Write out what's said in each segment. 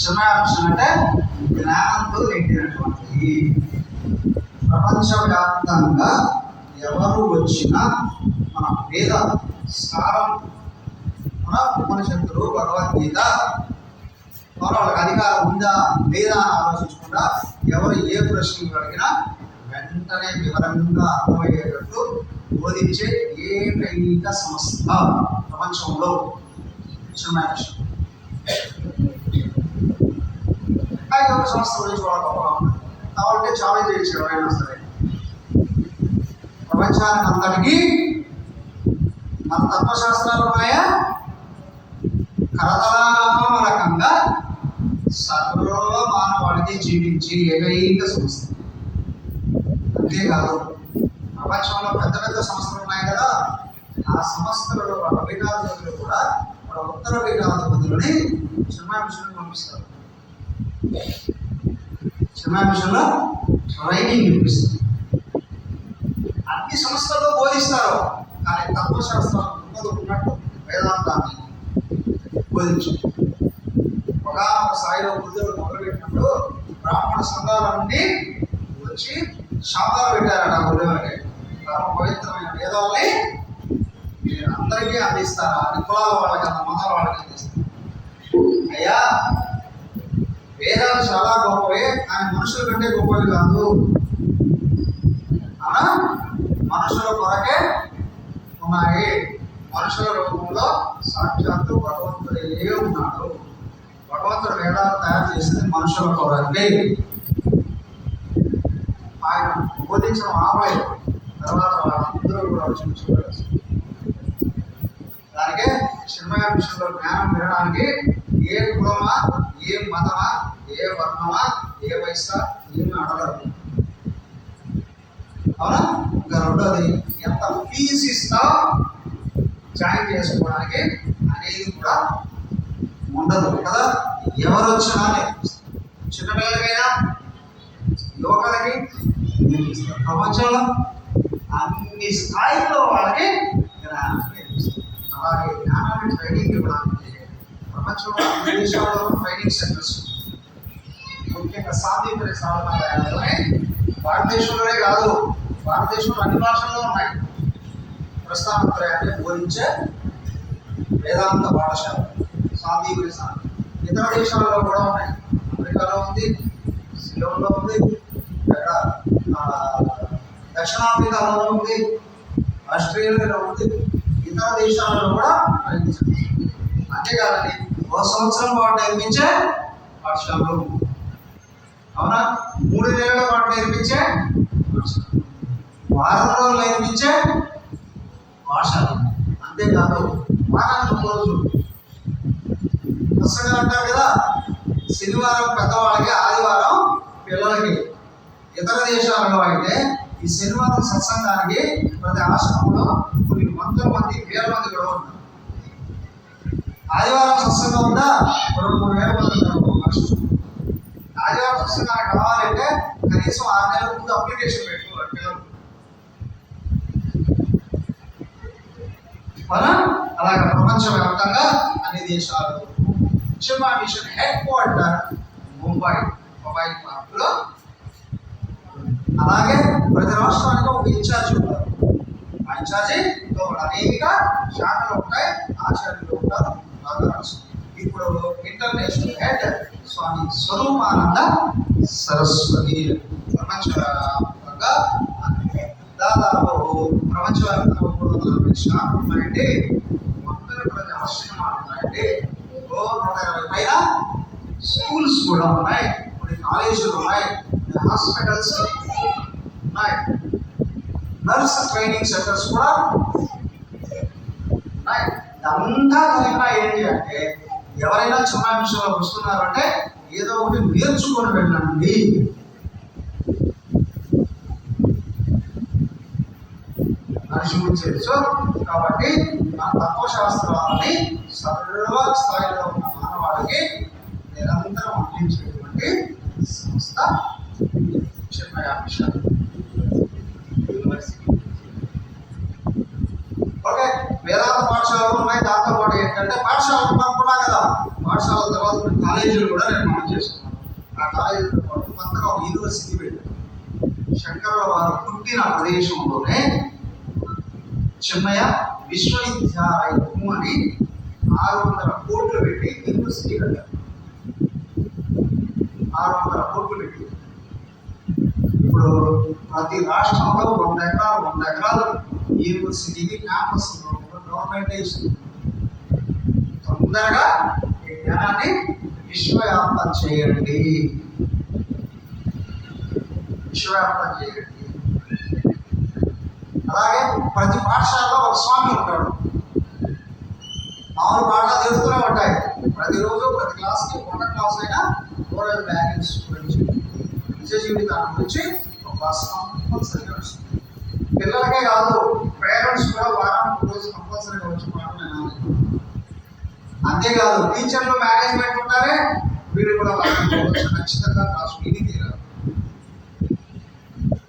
చిన్నాంశం అంటే జ్ఞానంతో నిండినటువంటిది ప్రపంచవ్యాప్తంగా ఎవరు వచ్చినా మన వేద సారం మన ఉపనిషత్తులు భగవద్గీత మన వాళ్ళకి అధికారం ఉందా లేదా అని ఆలోచించకుండా ఎవరు ఏ ప్రశ్నలు అడిగినా వెంటనే వివరంగా అర్థమయ్యేటట్టు బోధించే ఏకైక సంస్థ ప్రపంచంలో. చిన్న విషయం అయితే సంస్థ గురించి వాళ్ళ గొప్ప కావాలంటే ఛాలెంజ్ చేయొచ్చు ఎవరైనా సరే ప్రపంచానికి అంతటికీ మన తత్వశాస్త్రాలు ఉన్నాయా? కరతలామలకంగా సర్వ మానవాడికి జీవించి ఏకైక సంస్థ. అంతేకాదు ప్రపంచంలో పెద్ద పెద్ద సంస్థలు ఉన్నాయి కదా ఆ సంస్థలలో వాళ్ళ పీఠాధిపతులు కూడా వాళ్ళ ఉత్తర పీఠాధిపతులని చిన్న విషయంలో పంపిస్తారు. చిన్న మిషన్లో ట్రైనింగ్ ఇప్పిస్తుంది. అన్ని సంస్థల్లో బోధిస్తారు. కానీ తత్వశాస్త్రం ఉన్నది ఉన్నట్టు వేదాంతాన్ని బోధించు. ఒక స్థాయిలో గురుదేవుడు మొదలుపెట్టినప్పుడు బ్రాహ్మణ సంఘాల నుండి వచ్చి శాపాలు పెట్టారట గురుదేవుడికి పరమ పవిత్రమైన వేదాలని మీరు అందరికీ అందిస్తారా? అని కులాల వాళ్ళకి అంత మతాల వాళ్ళకి అందిస్తారు. అయ్యా వేదాలు చాలా గొప్పవే కానీ మనుషుల కంటే గొప్పవి కాదు. మనుషుల కొరకే ఉన్నాయి. మనుషుల రూపంలో సాక్షాత్తు భగవంతుడే ఉన్నాడు. భగవంతుడు వేదాలు తయారు చేసింది మనుషుల కొరకే. ఆయన బోధించిన ఆమె తర్వాత వాళ్ళందరూ కూడా చూసుకోవాల్సింది దానికే చిన్మయ విషయంలో జ్ఞానం వినడానికి ఏ కులమా ఏ మతమా ఏ వర్ణమా ఏ వయసా ఏమి అడగరు. అవునా? ఇంకా రెండోది ఎంత ఫీజు ఇస్తా జాయిన్ చేసుకోవడానికి అనేది కూడా ఉండదు కదా? ఎవరు వచ్చినా చిన్నపిల్లలకైనా యువకులకి నేర్పిస్తారు ప్రపంచంలో అన్ని స్థాయిలో వాళ్ళకి అలాగే జ్ఞానాన్ని ట్రైనింగ్ ఇవ్వడానికి ప్రపంచంలో అన్ని ట్రైనింగ్ సెంటర్స్ ముఖ్యంగా సాంఘిక సాధనాలయాలలోనే భారతదేశంలోనే కాదు భారతదేశంలో అన్ని భాషల్లో ఉన్నాయి. ప్రస్థానత్రయాన్ని బోధించే వేదాంత పాఠశాల సాంఘిక సాధన ఇతర దేశాలలో కూడా ఉన్నాయి. అమెరికాలో ఉంది సిలోన్లో ఉంది ఇక్కడ దక్షిణాఫ్రికాలో ఉంది ఆస్ట్రేలియాలో ఉంది. ఇతర దేశాలలో కూడా ప్రయత్నించారు అంతేకాదండి ఒక సంవత్సరం పాటు నేర్పించే పాఠశాలలో అవునా? మూడు నెలల పాటు నేర్పించే వారం రోజులు నేర్పించే పాఠశాల అంతేకాదు వారానికి రోజు పుస్తకాలు అంటారు కదా శనివారం పెద్దవాళ్ళకి ఆదివారం పిల్లలకి. ఇతర దేశాలలో అయితే ఈ శనివారం సత్సంగానికి ప్రతి ఆశ్రమంలో కొన్ని వందల మంది వేల మంది ఆదివారం స్వస్థంగా ఉందా? రెండు మూడు వేల ఆదివారం స్వస్థంగా కావాలంటే కనీసం ఆరు నెలల ముందు అప్లికేషన్ పెట్టుకోవాలి పిల్లలు మనం అలాగే ప్రపంచవ్యాప్తంగా అన్ని దేశాలు. చిమా మిషన్ హెడ్ క్వార్టర్ ముంబై మొబైల్ పార్క్లో అలాగే ప్రతి రాష్ట్రానికి ఒక ఇన్ఛార్జ్ ఉంటారు. ఆ ఇన్ఛార్జితో అనేక శాఖలు ఉంటాయి ఆచార్యులు కావచ్చు. ఇప్పుడు ఇంటర్నేషనల్ హెడ్ స్వామి స్వరూపానంద సరస్వతి. ప్రపంచవ్యాప్తంగా దాదాపు ప్రపంచవ్యాప్తంగా మూడు వందల మొత్తం ప్రతి ఆశ్రమాలు ఉన్నాయండి. ఓ నూట ఇరవై పైన స్కూల్స్ కూడా ఉన్నాయి. కొన్ని కాలేజీలు ఉన్నాయి. కొన్ని హాస్పిటల్స్ ఉన్నాయి. నర్స్ ట్రైనింగ్ సెంటర్స్ కూడా ఉన్నాయి. ఇదంతా కలిగిన ఏంటి అంటే ఎవరైనా చిన్న విషయంలో వస్తున్నారంటే ఏదో ఒకటి నేర్చుకొని వెళ్ళండి. తెలుసు కాబట్టి మన తత్వశాస్త్రాలని సర్వ స్థాయిలో ఉన్న మానవాళికి నిరంతరం అందించేటువంటి సంస్థ యూనివర్సిటీ ఓకే వేదాంత పాఠశాలలు ఉన్నాయి దాంతో పాటు ఏంటంటే పాఠశాలలు అనుకున్నా కదా. పాఠశాల తర్వాత కాలేజీలు కూడా నిర్మాణం చేసుకున్నాం ఆ కాలేజీలతో పాటు కొత్తగా ఒక యూనివర్సిటీ పెట్టారు. శంకరుల వారు పుట్టిన ప్రదేశంలోనే చిన్నయ విశ్వవిద్యాలయము అని ఆరు వందల కోట్లు పెట్టి యూనివర్సిటీ కట్టారు. ఆరు వందల కోట్లు పెట్టి. ఇప్పుడు ప్రతి రాష్ట్రంలో వంద ఎకరాలు వంద ఎకరాలు యూనివర్సిటీకి క్యాంపస్ గవర్నమెంట్ తొందరగా ఈ జ్ఞానాన్ని విశ్వవ్యాప్తం చేయండి. విశ్వవ్యాప్తం చేయండి. అలాగే ప్రతి పాఠశాలలో ఒక స్వామి ఉంటాడు. మామూలు పాఠాలు జరుగుతూనే ఉంటాయి. ప్రతిరోజు ప్రతి క్లాస్కి ఒక క్లాస్ అయినా ఓరల్ వాల్యూస్ గురించి నిజ జీవితాన్ని గురించి ఒక క్లాస్ కంపల్సరీగా వస్తుంది. పిల్లలకే కాదు పేరెంట్స్ కూడా వారానికి రోజు కంపల్సరీగా వచ్చి పాఠం వినాలి అంతేకాదు టీచర్లు మేనేజ్మెంట్ ఉంటారే వీళ్ళు కూడా ఖచ్చితంగా క్లాస్ విని తీరాలి.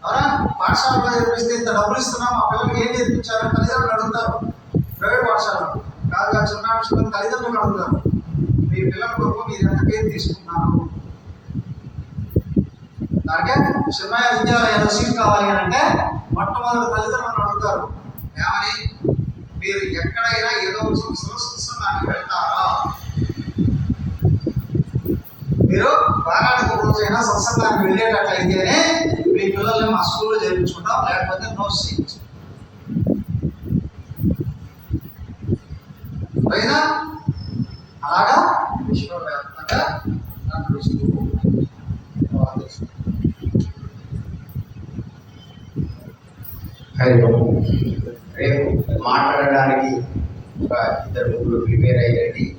అవునా? పాఠశాలలో నేర్పిస్తే ఇంత డబ్బులు ఇస్తున్నాం మా పిల్లలకి ఏం నేర్పించారు తల్లిదండ్రులు అడుగుతారు. ప్రైవేట్ పాఠశాల కాదు కాదు చిన్న విషయంలో తల్లిదండ్రులు అడుగుతారు. మీ పిల్లల కొరకు మీరు ఎంత పేరు తీసుకున్నారు? అలాగే చిన్న విద్యాలయంలో సీట్ కావాలి అని అంటే మొట్టమొదటి తల్లిదండ్రులు అడుగుతారు. ఏమని? మీరు ఎక్కడైనా ఏదో ఒక సంస్థలో సత్సంగానికి వెళ్తారా మీరు వారానికి రోజైనా సత్సంగానికి వెళ్ళేటట్లయితేనే మీ పిల్లల్ని మా స్కూల్లో చేర్పించుకుంటాం లేకపోతే నో సీట్. అయినా అలాగా విశ్వవ్యాప్తంగా నడుస్తూ రేపు మాట్లాడడానికి ఒక ఇద్దరు ముగ్గురు ప్రిపేర్ అయ్యండి.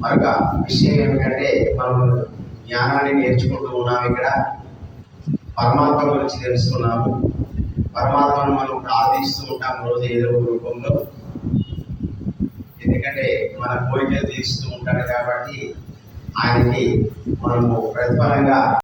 మరొక విషయం ఏమిటంటే మనం జ్ఞానాన్ని నేర్చుకుంటూ ఉన్నాం ఇక్కడ. పరమాత్మ గురించి తెలుసుకున్నాము. పరమాత్మను మనం ప్రార్థిస్తూ ఉంటాం రోజు ఏదో ఒక రూపంలో. ఎందుకంటే మన కోరికలు తీరుస్తూ ఉంటాడు కాబట్టి ఆయనకి మనము ప్రతిఫలంగా